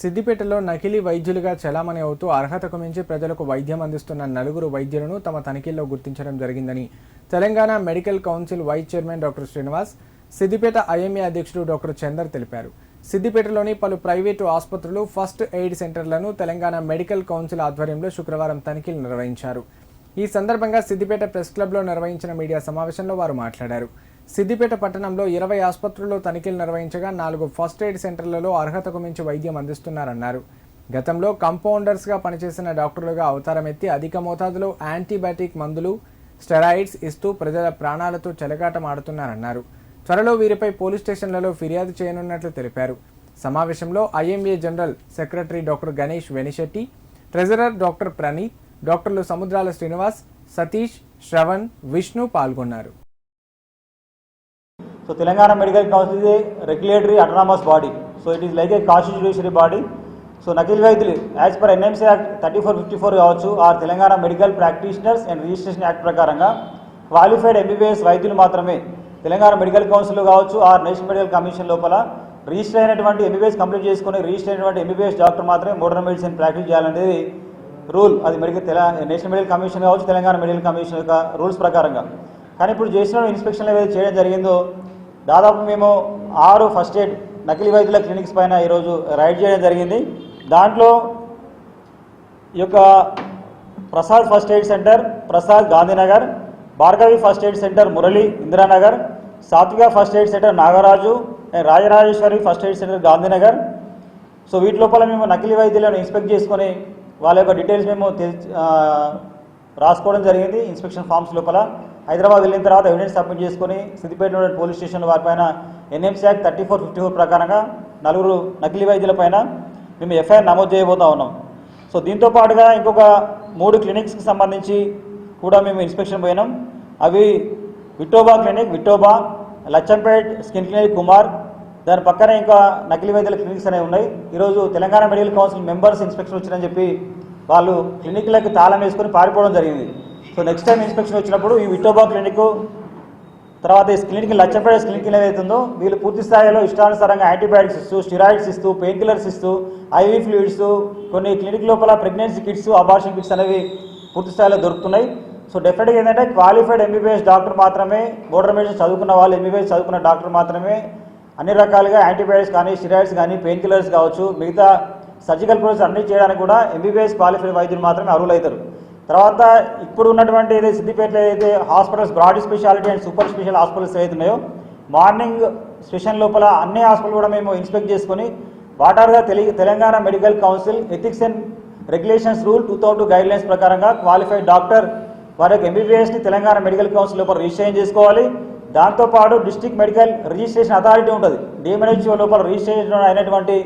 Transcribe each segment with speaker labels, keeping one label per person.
Speaker 1: సిద్దిపేటలో నకిలీ వైద్యులుగా చలామణి అవుతూ అర్హతకు మించి ప్రజలకు వైద్యం అందిస్తున్న నలుగురు వైద్యులను తమ తనిఖీల్లో గుర్తించడం జరిగిందని Telangana medical council vice chairman doctor Srinivas Siddipet IMA అధ్యక్షుడు డాక్టర్ చందర్ తెలిపారు. సిద్దిపేటలోని పలు ప్రైవేటు ఆసుపత్రులు ఫస్ట్ ఎయిడ్ సెంటర్లను తెలంగాణ మెడికల్ కౌన్సిల్ ఆధ్వర్యంలో శుక్రవారం తనిఖీలు నిర్వహించారు. ఈ సందర్భంగా సిద్దిపేట ప్రెస్ క్లబ్లో నిర్వహించిన మీడియా సమావేశంలో వారు మాట్లాడారు. సిద్దిపేట పట్టణంలో ఇరవై ఆసుపత్రుల్లో తనిఖీలు నిర్వహించగా నాలుగు ఫస్ట్ ఎయిడ్ సెంటర్లలో అర్హతకు మించి వైద్యం అందిస్తున్నారన్నారు. గతంలో కంపౌండర్స్గా పనిచేసిన డాక్టర్లుగా అవతారం ఎత్తి అధిక మోతాదులో యాంటీబయాటిక్ మందులు స్టెరాయిడ్స్ ఇస్తూ ప్రజల ప్రాణాలతో చెలగాటమాడుతున్నారన్నారు. త్వరలో వీరిపై పోలీస్ స్టేషన్లలో ఫిర్యాదు చేయనున్నట్లు తెలిపారు. సమావేశంలో IMA general secretary doctor Ganesh Venishetti treasurer doctor Praneeth డాక్టర్లు సముద్రాల శ్రీనివాస్ సతీష్ శ్రవణ్ విష్ణు పాల్గొన్నారు.
Speaker 2: So Telangana Medical Council is a regulatory autonomous body. So it is like a constitutionary body. So నకిల్ వైద్యులు as per NMC act thirty four fifty four కావచ్చు or Telangana medical practitioners and registration act ప్రకారంగా qualified MBBS వైద్యులు మాత్రమే Telangana medical council కావచ్చు or national medical commission లోపల register అయినటువంటి MBBS complete చేసుకుని register అయినటువంటి ఎంబీబీఎస్ డాక్టర్ మాత్రమే మోడర్న్ మెడిసిన్ ప్రాక్టీస్ చేయాలనేది రూల్ అది మెడికల్ తెల నేషనల్ మెడికల్ కమిషన్ కావచ్చు తెలంగాణ మెడికల్ కమిషన్ యొక్క రూల్స్ ప్రకారంగా కానీ ఇప్పుడు చేసిన ఇన్స్పెక్షన్లు ఏదైతే చేయడం జరిగిందో దాదాపు మేము ఆరు ఫస్ట్ ఎయిడ్ నకిలీ వైద్యుల క్లినిక్స్ పైన ఈరోజు రైడ్ చేయడం జరిగింది. దాంట్లో ఈ యొక్క Prasad first aid centre Prasad Gandhinagar Bhargavi first aid centre Murali Indiranagar Satvika first aid centre Nagaraju and Rajarajeshwari first aid centre Gandhinagar. So వీటి లోపల మేము నకిలీ వైద్యులను ఇన్స్పెక్ట్ చేసుకొని వాళ్ళ యొక్క డీటెయిల్స్ మేము రాసుకోవడం జరిగింది ఇన్స్పెక్షన్ ఫామ్స్ లోపల. హైదరాబాద్ వెళ్ళిన తర్వాత ఎవిడెన్స్ సబ్మిట్ చేసుకొని సిద్దిపేట పోలీస్ స్టేషన్ వారిపైన NMC act thirty four fifty four ప్రకారంగా నలుగురు నకిలీ వైద్యులపైన మేము ఎఫ్ఐఆర్ నమోదు చేయబోతా ఉన్నాం. సో దీంతో పాటుగా ఇంకొక మూడు క్లినిక్స్కి సంబంధించి కూడా మేము ఇన్స్పెక్షన్ పోయినాం. అవి Vitoba clinic Vitoba Lachchampet skin clinic Kumar దాని పక్కనే ఇంకా నకిలీ వైద్యుల క్లినిక్స్ అనేవి ఉన్నాయి. ఈరోజు Telangana medical council members inspection వచ్చిందని చెప్పి వాళ్ళు క్లినిక్లకి తాళం వేసుకొని పారిపోవడం జరిగింది. సో నెక్స్ట్ టైం ఇన్స్పెక్షన్ వచ్చినప్పుడు ఈ విటోబా క్లినిక్ తర్వాత ఈ క్లినిక్ లచ్చపేట క్లినిక్ ఏదైతుందో వీళ్ళు పూర్తి స్థాయిలో ఇష్టానుసారంగా యాంటీబయాటిక్స్ ఇస్తూ స్టిరాయిడ్స్ ఇస్తూ పెయిన్ కిల్లర్స్ ఇస్తూ ఐవీ ఫ్లూయిడ్స్ కొన్ని క్లినిక్ లోపల ప్రెగ్నెన్సీ కిట్స్ అబార్షన్ కిట్స్ అనేవి పూర్తి స్థాయిలో దొరుకుతున్నాయి. సో డెఫినెట్గా ఏంటంటే క్వాలిఫైడ్ ఎంబీబీఎస్ డాక్టర్ మాత్రమే బోర్డర్ మెడిసిన్ చదువుకున్న వాళ్ళు ఎంబీబీఎస్ చదువుకున్న డాక్టర్ మాత్రమే అన్ని రకాలుగా యాంటీబయాటిక్స్ కానీ స్టిరాయిడ్స్ కానీ పెయిన్ కిల్లర్స్ కావచ్చు మిగతా సర్జికల్ ప్రొసెస్ అన్ని చేయడానికి కూడా ఎంబీబీఎస్ క్వాలిఫైడ్ వైద్యులు మాత్రమే అర్హులవుతారు తర్వాత ఇప్పుడు ఉన్నటువంటి ఏదైతే సిద్దిపేటలో ఏదైతే hospitals broad speciality and super special hospitals ఏదైతే ఉన్నాయో మార్నింగ్ సెషన్ లోపల అన్ని హాస్పిటల్ కూడా మేము ఇన్స్పెక్ట్ చేసుకొని వాటర్గా తెలి Telangana medical council ethics and regulations rule two thousand guidelines ప్రకారంగా క్వాలిఫైడ్ డాక్టర్ వారి యొక్క ఎంబీబీఎస్ని తెలంగాణ మెడికల్ కౌన్సిల్ లోపల రిజిస్ట్రేషన్ చేసుకోవాలి. దాంతోపాటు డిస్ట్రిక్ట్ మెడికల్ రిజిస్ట్రేషన్ అథారిటీ ఉంటుంది. డిఎంఎన్హెచ్ఓ లోపల రిజిస్ట్రేషన్ అయినటువంటి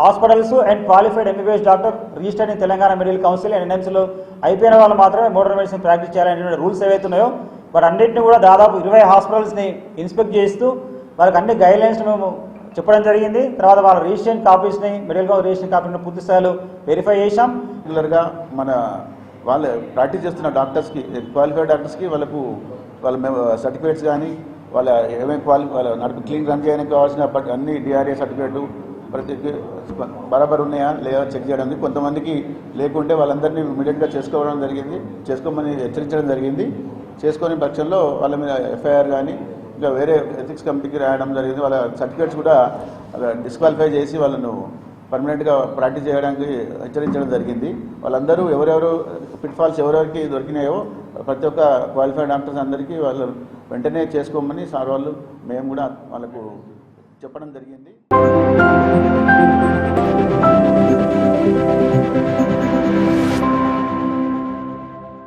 Speaker 2: hospitals and qualified MBBS doctor registered in Telangana medical council and ఎన్ఎంసీలో అయిపోయిన వాళ్ళు మాత్రమే మోడర్న్ మెడిసిన్ ప్రాక్టీస్ చేయాలనేటువంటి రూల్స్ ఏవైతే ఉన్నాయో వాటి అన్నింటిని కూడా దాదాపు ఇరవై హాస్పిటల్స్ని ఇన్స్పెక్ట్ చేస్తూ వాళ్ళకి అన్ని గైడ్లైన్స్ మేము చెప్పడం జరిగింది. తర్వాత వాళ్ళ రిజిస్ట్రేషన్ కాపీస్ని మెడికల్ కాలేజ్ రిజిస్ట్రేషన్ కాపీని పూర్తి స్థాయిలో వెరిఫై చేశాం.
Speaker 3: రెగ్యులర్గా మన వాళ్ళు ప్రాక్టీస్ చేస్తున్న డాక్టర్స్కి క్వాలిఫైడ్ డాక్టర్స్కి వాళ్ళకు వాళ్ళ సర్టిఫికేట్స్ కానీ వాళ్ళ ఏమేమి క్వాలి వాళ్ళ నడుపు క్లీన్ రన్ చేయడానికి కావాల్సిన అన్ని డిఆర్ఏ సర్టిఫికేట్ ప్రతి బరాబర్ ఉన్నాయా లేదా చెక్ చేయడం కొంతమందికి లేకుంటే వాళ్ళందరినీ ఇమీడియట్గా చేసుకోవడం జరిగింది చేసుకోమని హెచ్చరించడం జరిగింది. చేసుకొని పక్షంలో వాళ్ళ మీద ఎఫ్ఐఆర్ కానీ ఇంకా వేరే ఎథిక్స్ కమిటీకి రాయడం జరిగింది. వాళ్ళ సర్టిఫికేట్స్ కూడా డిస్క్వాలిఫై చేసి వాళ్ళను పర్మనెంట్గా ప్రాక్టీస్ చేయడానికి హెచ్చరించడం జరిగింది. వాళ్ళందరూ ఎవరెవరు ఫిట్ఫాల్స్ ఎవరెవరికి దొరికినాయో ప్రతి ఒక్క క్వాలిఫైడ్ డాక్టర్స్ అందరికీ వాళ్ళు వెంటనే చేసుకోమని సార్ వాళ్ళు మేము కూడా వాళ్ళకు చెప్పడం జరిగింది.